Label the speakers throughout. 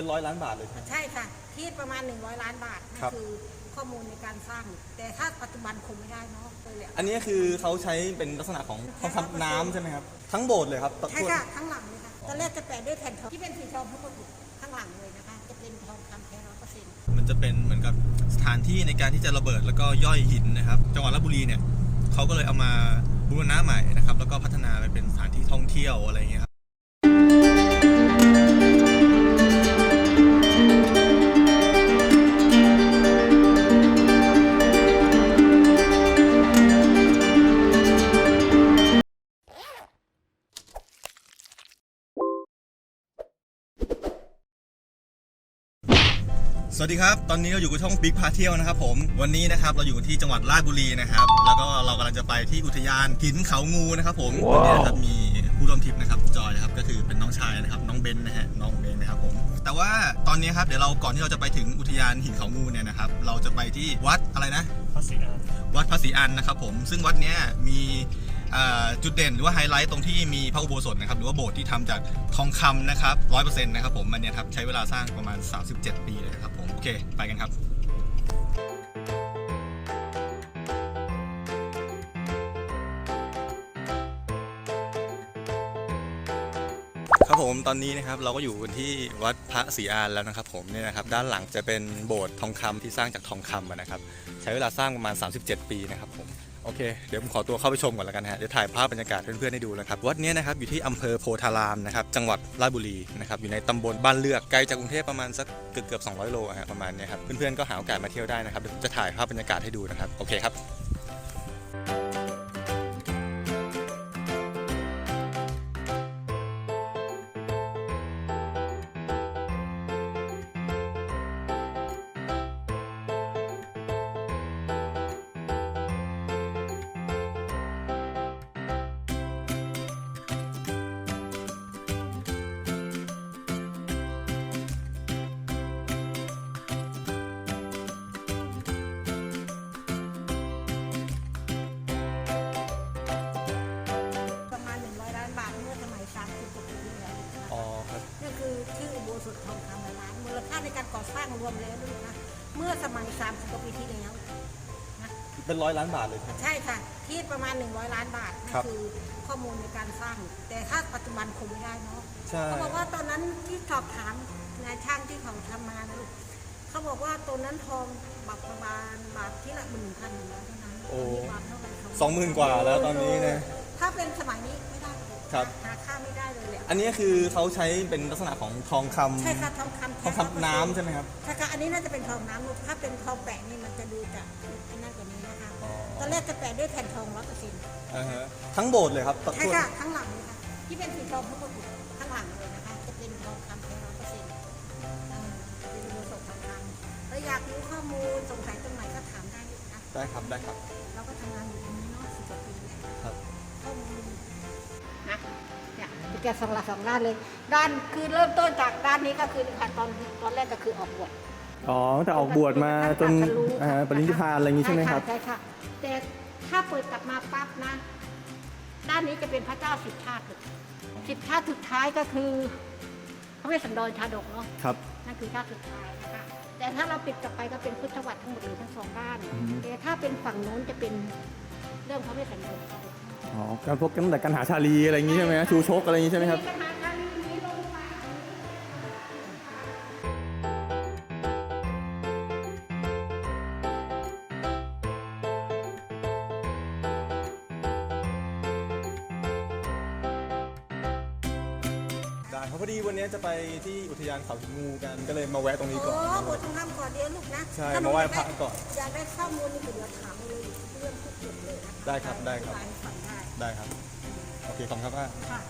Speaker 1: เป็นร้อยล้านบาทเลยครับ
Speaker 2: ใช่ค่ะ ที่ประมาณ 100 ล้านบาทนั่น
Speaker 1: ครับ
Speaker 2: คือข้อมูลในการสร้าง แต่ถ้าปัจจุบันคงไม่ได้เนาะเลยแหละ
Speaker 1: อันนี้คือเขาใช้เป็นลักษณะของทองคำน้ำใช่ไหมครับ ทั้งโบสถ์เลยครับ
Speaker 2: ใช่ค่ะข้างหลังเลยค่ะตอนแรกจะแปะด้วยแผ่นทองที่เป็นสีทองทั้งหมดข้างหลังเลยนะคะ จะเป็นทองคำแท้ร้อยเปอร์เซ็นต์
Speaker 1: มันจะเป็นเหมือนกับสถานที่ในการที่จะระเบิดแล้วก็ย่อยหินนะครับ จังหวัดราชบุรีเนี่ยเขาก็เลยเอามาบูรณะใหม่นะครับ แล้วก็พัฒนาไปเป็นสถานที่ท่องเที่ยวอะไรอย่างเงี้ยครับ สวัสดีครับ ตอนนี้เราอยู่กับช่องบิ๊กพาเที่ยวนะครับผม วันนี้นะครับเราอยู่ที่จังหวัดราชบุรีนะครับ แล้วก็เรากำลังจะไปที่อุทยานหินเขางูนะครับผมวันนี้นะครับมีผู้ร่วมทริปนะครับจอยนะครับก็คือเป็นน้องชายนะครับน้องเบนซ์นะฮะน้องเบนซ์นะครับผม แต่ว่าตอนนี้ครับเดี๋ยวเราก่อนที่เราจะไปถึงอุทยานหินเขางูเนี่ยนะครับเราจะไปที่วัดอะไรนะ
Speaker 3: ภาษีอา
Speaker 1: วัดพระศรีอันนะครับผม ซึ่งวัดเนี้ยมีเอ่อ จุดเด่นหรือว่าไฮไลท์ตรงที่มีพระอุโบสถนะครับหรือว่าโบสถ์ที่ทำจากทองคำนะครับร้อยเปอร์เซ็นต์นะครับผมมันเนี่ยครับใช้เวลาสร้างประมาณ 37 ปีเลยนะครับผมโอเคไปกันครับครับผมตอนนี้นะครับเราก็อยู่ที่วัดพระศรีอานแล้วนะครับ ผมเนี่ยนะครับด้านหลังจะเป็นโบสถ์ทองคำที่สร้างจากทองคำนะครับ ใช้เวลาสร้างประมาณ 37 ปีนะครับผม อเคเดี๋ยวผมขอตัวเข้าไปชมก่อนแล้วกันฮะเดี๋ยวถ่ายภาพบรรยากาศเพื่อนๆให้ดูนะครับวัดนี้นะครับอยู่ที่อำเภอโพธารามนะครับจังหวัดราชบุรีนะครับอยู่ในตำบลบ้านเลือกไกลจากกรุงเทพประมาณสักเกือบเกือบ200 โลอะฮะประมาณเนี้ยครับเพื่อนๆก็หาโอกาสมาเที่ยวได้นะครับเดี๋ยวผมจะถ่ายภาพบรรยากาศให้ดูนะครับโอเคครับ
Speaker 2: ร้างรวมแล้วด้วยนะเมื่อสมัย30กว่าปีที่แล้วนะ
Speaker 1: เป็นร้อยล้านบาทเลยครับ
Speaker 2: ใช่ค่ะ ที่ประมาณ 100 ล้านบาทนั่น
Speaker 1: ครับ
Speaker 2: คือข้อมูลในการสร้าง แต่ถ้าปัจจุบันคงไม่ได้เนาะ
Speaker 1: ใช่
Speaker 2: เขาบอกว่าตอนนั้นที่สอบถามนายช่างที่เขาทำมานะลูกเขาบอกว่าตัวนั้นทองบาทประมาณบาทที่ละหมื่นพันอยู่แล้วเท่านั้น
Speaker 1: โอ้
Speaker 2: ตนนี้บาทเท่าไหร่เขา
Speaker 1: สองหมื่นกว่าแล้วตอนนี้นะ
Speaker 2: ถ้าเป็นสมัยนี้ไม่ได้
Speaker 1: ครับ
Speaker 2: หาค่าไม่ได้เลยแหละ
Speaker 1: อันนี้คือเขาใช้เป็นลักษณะของทองคำ
Speaker 2: ใช่ค่ะทองคำ
Speaker 1: ทองคำน้ำใช่ไหมครับ
Speaker 2: ใช่ค่ะอันนี้น่าจะเป็นทองน้ำลูกถ้าเป็นทองแปะนี่มันจะดูจากไอ้นั่นกว่านี้นะคะ
Speaker 1: อ๋อ
Speaker 2: ตอนแรกจะแปะด้วยแผ่นทองร้อยเปอร์เซ็นต์
Speaker 1: อ่าฮะทั้งโบสถ์เลยครับ
Speaker 2: ใช่ค่ะข้างหลังเลยค่ะที่เป็นสีทองทั้งหมดข้างหลังเลยนะคะจะเป็นทองคำแท้ร้อยเปอร์เซ็นต์เป็นโลสถทองคำแล้วอยากรู้ข้อมูลสงสัยตรงไหนก็ถามได้เลยนะ
Speaker 1: ได้ครับได้ครับ
Speaker 2: เราก็ทำงานอยู่ตรงนี้เนาะสิบกว่าปีแล้ว
Speaker 1: ครับ
Speaker 2: ข้อมูล นะเนี่ยจะสองหลักสองด้านเลย ด้านคือเริ่มต้นจากด้านนี้ก็คือค่ะตอนตอนแรกก็คือออกบวช
Speaker 1: อ๋อตั้งแต่ออกบวชมาจนอ่าปรินิพพานอะไรอย่างนี้ใช่ไหมครับ
Speaker 2: ใช่ค่ะแต่ถ้าเปิดกลับมาปั๊บนะ ด้านนี้จะเป็นพระเจ้าสิบชาติสิบชาติสุดท้ายก็คือพระเวสสันดรชาดกเนาะ
Speaker 1: ครับ
Speaker 2: นั่นคือชาติสุดท้ายนะคะแต่ถ้าเราปิดกลับไปก็เป็นพุทธวัตรทั้งหมดเลยทั้งสองด้าน
Speaker 1: อืม
Speaker 2: แต่ถ้าเป็นฝั่งโน้นจะเป็นเรื่องพระเวสสันดรชาดก
Speaker 1: อ๋อการพบกันตั้งแต่การหาชาลีอะไรอย่างนี้ใช่ไหมฮะชูชกอะไรอย่างนี้ใช่ไหมครับ
Speaker 2: ปัญหาทางนี้ลงมา
Speaker 1: ได้ครับพอดีวันนี้จะไปที่อุทยานเขาหินงูกันก็เลยมาแวะตรงนี้ก่อน
Speaker 2: อ๋อบทต้องทำก่อนเดียวลูกนะ
Speaker 1: ใช่
Speaker 2: ถ้
Speaker 1: มาไหว้พระก่อน
Speaker 2: อยากได้ข้อมูลนี่คือเดี๋ยวถามเลย เรื่องทุกจุดเลยนะคะ
Speaker 1: ได้ครับได้ครับ
Speaker 2: อธิายให้ฟังได้
Speaker 1: ได้ครับ โอเคขอบคุณครับว่า
Speaker 2: ค่ะ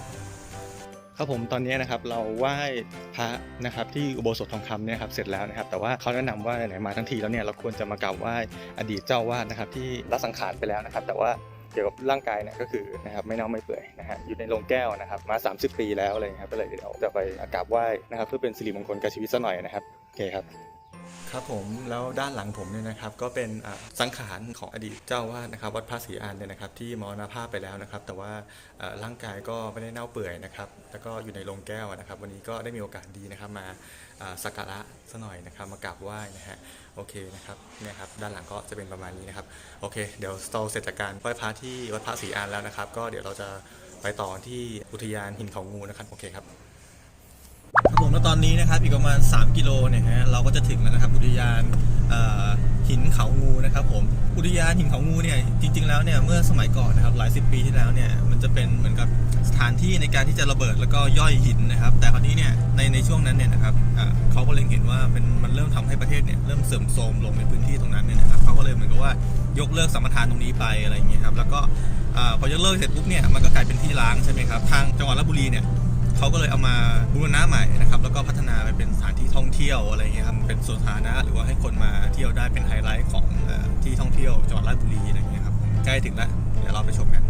Speaker 1: ครับผมตอนนี้นะครับเราไหว้พระนะครับที่อุโบสถทองคำเนี่ยครับเสร็จแล้วนะครับแต่ว่าเขาแนะนำว่าไหนๆมาทั้งทีแล้วเนี่ยเราควรจะมากราบไหว้อดีตเจ้าวาดนะครับที่ละสังขารไปแล้วนะครับแต่ว่าเกี่ยวกับร่างกายเนี่ยก็คือนะครับไม่เน่าไม่เปื่อยนะฮะอยู่ในโรงแก้วนะครับมา 30 ปีแล้วอะไรอย่างเงี้ยครับก็เลยเดี๋ยวจะไปกราบไหว้นะครับเพื่อเป็นสิริมงคลกับชีวิตซะหน่อยนะครับโอเคครับ ครับผมแล้วด้านหลังผมเนี่ยนะครับก็เป็นสังขารของอดีตเจ้าวาดนะครับวัดพระศรีอานเนี่ยนะครับที่มรณภาพไปแล้วนะครับ แต่ว่าร่างกายก็ไม่ได้เน่าเปื่อยนะครับแล้วก็อยู่ในโรงแก้วนะครับ วันนี้ก็ได้มีโอกาสดีนะครับมาสักการะซะหน่อยนะครับมากราบไหว้นะฮะโอเคนะครับเนี่ยครับด้านหลังก็จะเป็นประมาณนี้นะครับโอเค เดี๋ยวเราเสร็จจากการไหว้พระที่วัดพระศรีอานแล้วนะครับ ก็เดี๋ยวเราจะไปต่อที่อุทยานหินเขางูนะครับโอเคครับครับผมแล้วตอนนี้นะครับอีกประมาณ 3 กิโลเนี่ยฮะ เราก็จะถึงแล้วนะครับอุทยานหินเขางูนะครับผมอุทยานหินเขางูเนี่ยจริง ๆ แล้วเนี่ยเมื่อสมัยก่อนนะครับหลายสิบปีที่แล้วเนี่ยมันจะเป็นเหมือนกับสถานที่ในการที่จะระเบิดแล้วก็ย่อยหินนะครับ แต่คราวนี้เนี่ยในในช่วงนั้นเนี่ยนะครับเขาก็เล็งเห็นว่าเป็นมันเริ่มทำให้ประเทศเนี่ยเริ่มเสื่อมโทรมลงในพื้นที่ตรงนั้นเนี่ยนะครับเขาก็เลยเหมือนกับว่ายกเลิกสัมปทานตรงนี้ไปอะไรอย่างเงี้ยครับแล้วก็อพอยกเลิกเสร็จปุ๊บเนี่ยมันก็กลายเป็นที่ร้างใช่ไหมครับทางจังหวัดลบบุรีเนี่ย เขาก็เลยเอามาบูรณะใหม่นะครับแล้วก็พัฒนาไปเป็นสถานที่ท่องเที่ยวอะไรเงี้ยครับเป็นสวนสาธารณะหรือว่าให้คนมาเที่ยวได้เป็นไฮไลท์ของที่ท่องเที่ยวจังหวัดราชบุรีอะไรเงี้ยครับใกล้ถึงแล้วเดี๋ยวเราไปชมกัน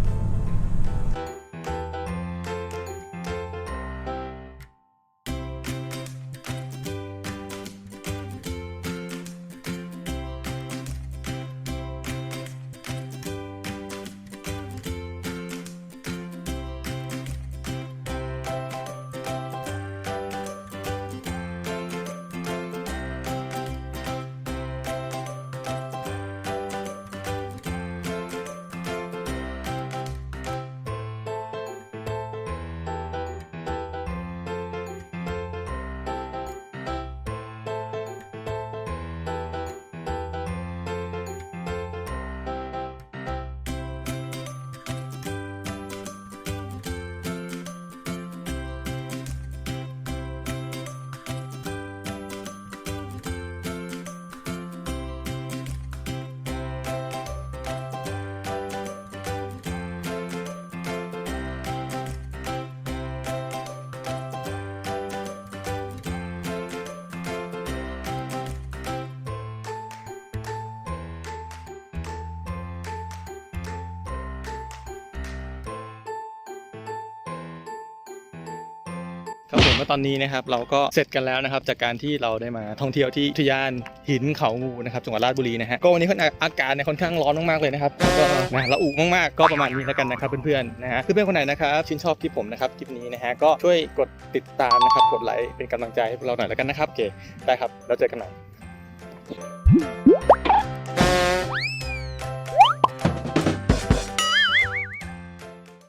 Speaker 1: ครับผมตอนนี้นะครับเราก็เสร็จกันแล้วนะครับจากการที่เราได้มาท่องเที่ยวที่อุทยานหินเขางูนะครับจังหวัดราชบุรีนะฮะก็วันนี้ค่อนอากาศเนี่ยค่อนข้างร้อนมากๆเลยนะครับก็นะละอุมากๆก็ประมาณนี้แล้วกันนะครับเพื่อนๆนะฮะเพื่อนๆคนไหนนะครับชื่นชอบคลิปผมนะครับคลิปนี้นะฮะก็ช่วยกดติดตามนะครับกดไลค์เป็นกำลังใจให้พวกเราหน่อยแล้วกันนะครับโอเคได้ครับแล้วเจอกันใหม่